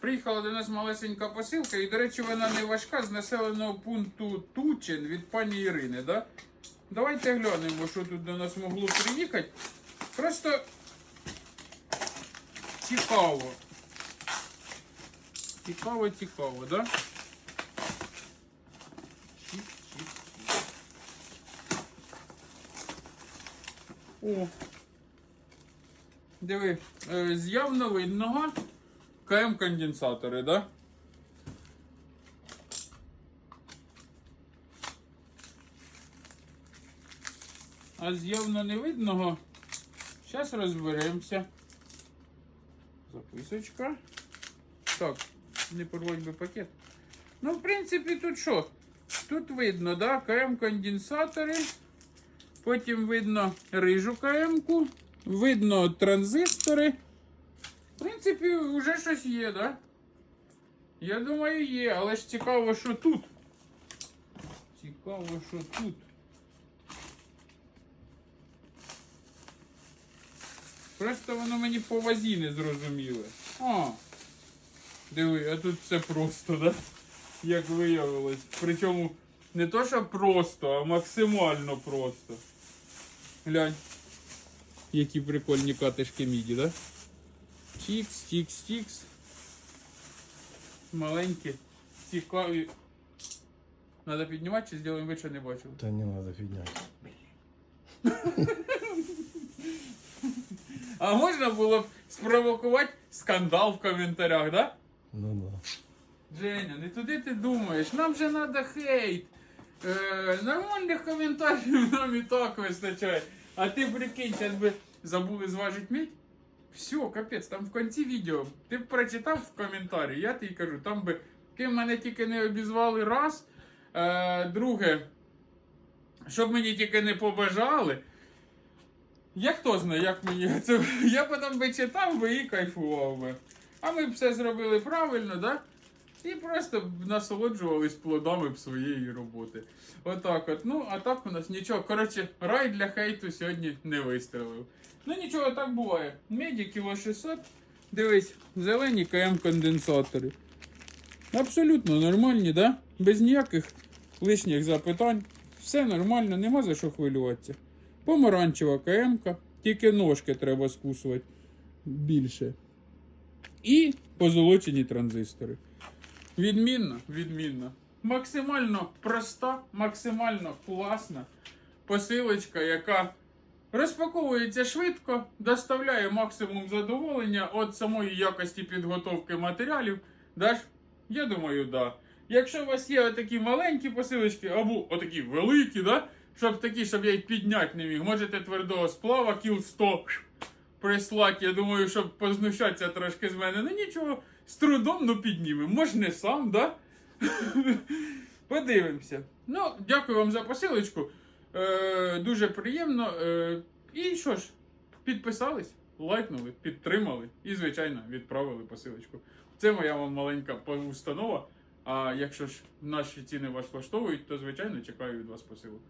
Приїхала до нас малесенька посилка, і, до речі, вона не важка з населеного пункту Тучин від пані Ірини. Да? Давайте глянемо, що тут до нас могло приїхати. Просто цікаво. Цікаво, цікаво, да? Чик-чик-чик. О. Диви, е, з явно видного КМ конденсатори, да? А з явно невидного. Зараз розберемося. Записочка. Так, не порвать би пакет. Ну, в принципі, тут що? Тут видно, да? КМ конденсатори. Потім видно рижу КМ-ку. Видно транзистори. В принципі, вже щось є, да? Я думаю, є, але ж цікаво, що тут. Цікаво, що тут. Просто воно мені по вазі не зрозуміло. А. Диви, а тут все просто, да? Як виявилось. Причому не то, що просто, а максимально просто. Глянь. Які прикольні катишки міді, да? Чікс, чікс, чікс. Маленькі, цікаві. Надо піднімати чи зробимо вид, що не бачили? Та не надо підняти. А можна було б спровокувати скандал в коментарях, да? Ну да. Женя, не туди ти думаєш. Нам же треба хейт. Е, нормальних коментарів нам і так вистачає. А ти прикинь, зараз би забули зважити мідь. Все, капець, там в кінці відео. Ти б прочитав в коментарі, я тобі кажу, там би ти мене тільки не обізвали раз. Е, друге, щоб мені тільки не побажали. Я хто знає, як мені це. Я б там би читав би і кайфував би. А ми б все зробили правильно, да? І просто насолоджувались плодами своєї роботи. Отак от. Ну, а так у нас нічого. Коротше, рай для хейту сьогодні не вистрелив. Ну нічого, так буває. Меді кіло 600. Дивись, зелені КМ конденсатори. Абсолютно нормальні, да? Без ніяких лишніх запитань. Все нормально, нема за що хвилюватися. Помаранчева КМ-ка, тільки ножки треба скусувати більше. І позолочені транзистори. Відмінно, відмінно. Максимально проста, максимально класна посилочка, яка розпаковується швидко, доставляє максимум задоволення від самої якості підготовки матеріалів. Даш? Я думаю, да. Якщо у вас є отакі маленькі посилочки, або отакі великі, да? щоб такі, щоб я їх підняти не міг, можете твердого сплава, кіл 100 прислати, я думаю, щоб познущатися трошки з мене. Ну нічого, з трудом ну піднімемо. Може не сам, да? Подивимося. Ну, дякую вам за посилочку. Е, дуже приємно. Е, і що ж, підписались, лайкнули, підтримали і, звичайно, відправили посилочку. Це моя вам маленька установа. А якщо ж наші ціни вас влаштовують, то звичайно чекаю від вас посилок.